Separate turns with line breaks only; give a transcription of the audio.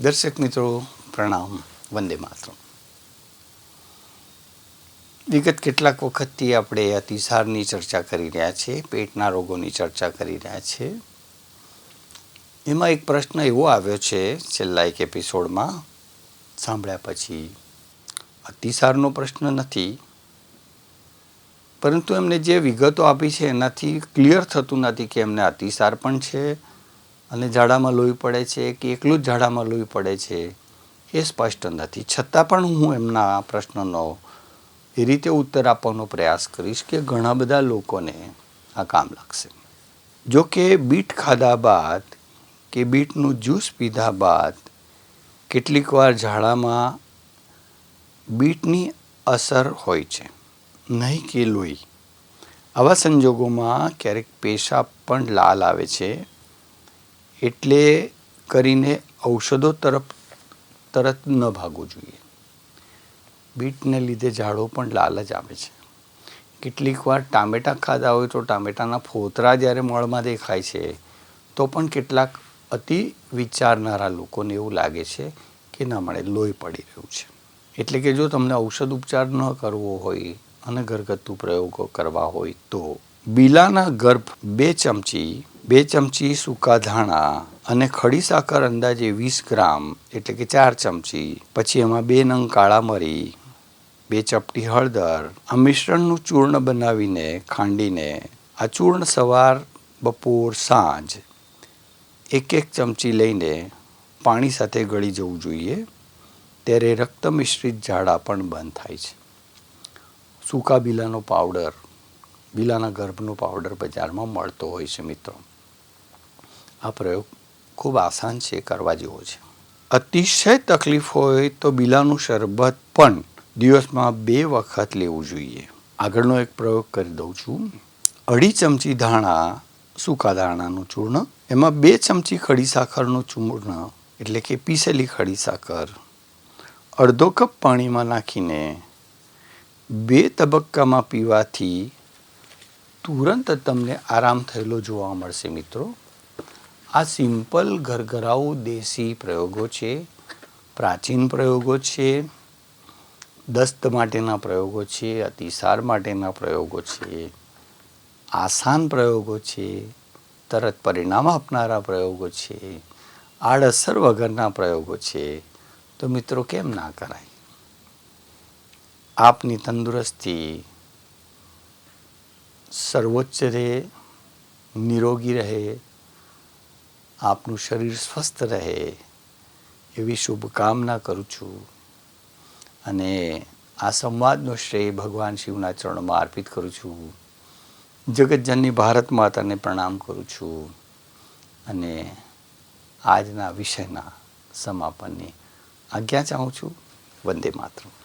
દર્શક મિત્રો, પ્રણામ. વંદે માતરમ. વિગત કેટલાક વખતથી આપણે અતિસારની ચર્ચા કરી રહ્યા છીએ, પેટના રોગોની ચર્ચા કરી રહ્યા છીએ. એમાં એક પ્રશ્ન એવો આવ્યો છે, છેલ્લા એક એપિસોડમાં. સાંભળ્યા પછી અતિસારનો પ્રશ્ન નથી, પરંતુ એમને જે વિગતો આપી છે એનાથી ક્લિયર થતું નથી કે એમને અતિસાર પણ છે અને ઝાડામાં લોહી પડે છે, કે એકલું જ ઝાડામાં લોહી પડે છે, એ સ્પષ્ટ નથી. છતાં પણ હું એમના પ્રશ્નનો એ રીતે ઉત્તર આપવાનો પ્રયાસ કરીશ કે ઘણા બધા લોકોને આ કામ લાગશે. જો કે બીટ ખાધા બાદ, કે બીટનું જ્યુસ પીધા બાદ, કેટલીક વાર ઝાડામાં બીટની અસર હોય છે. નહીં કે લોહી. આવા સંજોગોમાં ક્યારેક પેશાબ પણ લાલ આવે છે. એટલે કરીને ઔષધો તરફ, તરત ન ભાગવું જોઈએ. બીટને લીધે ઝાડો પણ લાલચ આવે છે. કેટલીક વાર ટામેટાં ખાધા હોય તો ટામેટાના ફોતરા જ્યારે મળમાં દેખાય છે, તો પણ કેટલાક અતિ વિચારનારા લોકોને એવું લાગે છે કે ના મળે, લોહી પડી રહ્યું છે. એટલે કે જો તમને ઔષધ ઉપચાર ન કરવો હોય અને ઘરગથ્થુ પ્રયોગો કરવા હોય તો બીલાના ગર્ભ બે ચમચી બે ચમચી સૂકા ધાણા અને ખડી સાકર અંદાજે વીસ ગ્રામ, એટલે કે ચાર ચમચી. પછી એમાં બે નંગ કાળા મરી, બે ચપટી હળદર, આ મિશ્રણનું ચૂર્ણ બનાવીને, ખાંડીને, આ ચૂર્ણ સવાર, બપોર, સાંજ, એક એક ચમચી લઈને પાણી સાથે ગળી જવું જોઈએ. ત્યારે રક્ત મિશ્રિત ઝાડા પણ બંધ થાય છે. સૂકા બીલાનો પાવડર, બીલાના ગર્ભનો પાવડર બજારમાં મળતો હોય છે મિત્રો. આ પ્રયોગ ખૂબ આસાન છે, કરવા જેવો છે. અતિશય તકલીફ હોય તો બીલાનું શરબત પણ દિવસમાં બે વખત લેવું જોઈએ. આગળનો એક પ્રયોગ કરી દઉં છું. અઢી ચમચી ધાણા, સૂકા ધાણાનું ચૂર્ણ, એમાં બે ચમચી ખડી સાકરનું ચૂર્ણ, એટલે કે પીસેલી ખડી સાકર અડધો કપ પાણીમાં નાખીને બે તબક્કામાં પીવાથી તુરંત તમને આરામ થયેલો જોવા મળશે મિત્રો. આ સિમ્પલ ઘરઘરાઉ દેશી પ્રયોગો છે, પ્રાચીન પ્રયોગો છે, દસ્ત માટેના પ્રયોગો છે, અતિસાર માટેના પ્રયોગો છે, આસાન પ્રયોગો છે, તરત પરિણામ આપનારા પ્રયોગો છે, આડઅસર વગરના પ્રયોગો છે. તો મિત્રો કેમ ના કરાય? આપની તંદુરસ્તી સર્વોચ્ચ રહે નિરોગી રહે આપનું શરીર સ્વસ્થ રહે એવી શુભકામના કરું છું. અને આ સંવાદનો શ્રેય ભગવાન શિવના ચરણમાં અર્પિત કરું છું. જગતજનની ભારત માતાને પ્રણામ કરું છું. અને આજના વિષયના સમાપનની આજ્ઞા ચાહું છું. વંદે માતરમ.